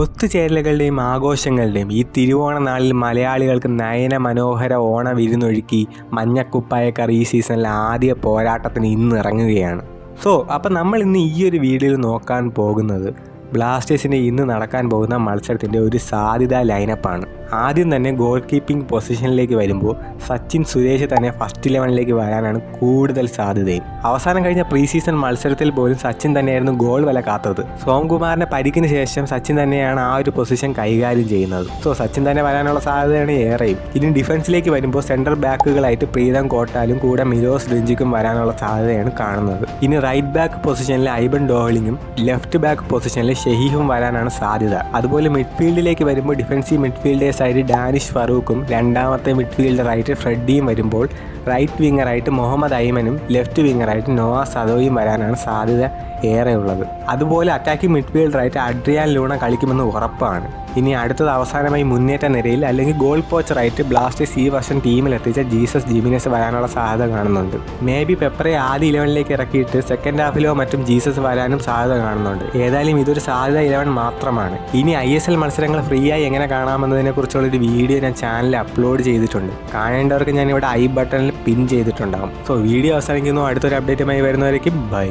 ഒത്തുചേരലുകളുടെയും ആഘോഷങ്ങളുടെയും ഈ തിരുവോണ നാളിൽ മലയാളികൾക്ക് നയന മനോഹര ഓണ വിരുന്നൊഴുക്കി മഞ്ഞക്കുപ്പായക്കാർ ഈ സീസണിലെ ആദ്യ പോരാട്ടത്തിന് ഇന്ന് ഇറങ്ങുകയാണ്. സോ അപ്പം നമ്മൾ ഇന്ന് ഈ ഒരു വീഡിയോയിൽ നോക്കാൻ പോകുന്നത് ബ്ലാസ്റ്റേഴ്സിന്റെ ഇന്ന് നടക്കാൻ പോകുന്ന മത്സരത്തിന്റെ ഒരു സാധ്യതാ ലൈനപ്പാണ് ആദ്യം തന്നെ ഗോൾ കീപ്പിംഗ് പൊസിഷനിലേക്ക് വരുമ്പോൾ സച്ചിൻ സുരേഷ് തന്നെ ഫസ്റ്റ് ഇലവനിലേക്ക് വരാനാണ് കൂടുതൽ സാധ്യതയും. അവസാനം കഴിഞ്ഞ പ്രീ സീസൺ മത്സരത്തിൽ പോലും സച്ചിൻ തന്നെയായിരുന്നു ഗോൾ വല കാത്തത്. സോംകുമാറിന്റെ പരിക്കിന് ശേഷം സച്ചിൻ തന്നെയാണ് ആ ഒരു പൊസിഷൻ കൈകാര്യം ചെയ്യുന്നത്. സോ സച്ചിൻ തന്നെ വരാനുള്ള സാധ്യതയാണ് ഏറെയും. ഇനി ഡിഫൻസിലേക്ക് വരുമ്പോൾ സെൻട്രൽ ബാക്കുകളായിട്ട് പ്രീതം കോട്ടാലും കൂടെ മിലോസ് രഞ്ജിക്കും വരാനുള്ള സാധ്യതയാണ് കാണുന്നത്. ഇനി റൈറ്റ് ബാക്ക് പൊസിഷനിൽ ഐബൻ ഡോഹ്ലിങ്ങും ലെഫ്റ്റ് ബാക്ക് പൊസിഷനിൽ ഷെഹീഹും വരാനാണ് സാധ്യത. അതുപോലെ മിഡ്ഫീൽഡിലേക്ക് വരുമ്പോൾ ഡിഫൻസീവ് മിഡ്ഫീൽഡേഴ്സ് ആയിട്ട് ഡാനിഷ് ഫറൂഖും രണ്ടാമത്തെ മിഡ്ഫീൽഡറായിട്ട് ഫ്രെഡിയും വരുമ്പോൾ റൈറ്റ് വിങ്ങറായിട്ട് മുഹമ്മദ് ഐമനും ലെഫ്റ്റ് വിങ്ങറായിട്ട് നോവാ സദോയും വരാനാണ് സാധ്യത ഏറെയുള്ളത് അതുപോലെ അറ്റാക്കിംഗ് മിഡ്ഫീൽഡറായിട്ട് അഡ്രിയാൻ ലൂണ കളിക്കുമെന്ന് ഉറപ്പാണ്. ഇനി അടുത്തത് അവസാനമായി മുന്നേറ്റ നിരയിൽ അല്ലെങ്കിൽ ഗോൾ പോച്ചറായിട്ട് ബ്ലാസ്റ്റേഴ്സ് ഈ വർഷം ടീമിലെത്തിച്ച ജീസസ് ജിമിനസ് വരാനുള്ള സാധ്യത കാണുന്നുണ്ട്. മേ ബി പെപ്പറെ ആദ്യ ഇലവനിലേക്ക് ഇറക്കിയിട്ട് സെക്കൻഡ് ഹാഫിലോ മറ്റും ജീസസ് വരാനും സാധ്യത കാണുന്നുണ്ട്. ഏതായാലും ഇതൊരു സാധ്യത ഇലവൻ മാത്രമാണ്. ഇനി ഐ മത്സരങ്ങൾ ഫ്രീ ആയി എങ്ങനെ കാണാമെന്നതിനെ കുറിച്ചുള്ള വീഡിയോ ഞാൻ ചാനലിൽ അപ്ലോഡ് ചെയ്തിട്ടുണ്ട്. കാണേണ്ടവർക്ക് ഞാൻ ഇവിടെ ഐ ബട്ടണിൽ പിൻ ചെയ്തിട്ടുണ്ടാകും സോ വീഡിയോ അവസാനിക്കുന്നു. അടുത്തൊരു അപ്ഡേറ്റുമായി വരുന്നവരേക്കും ബൈ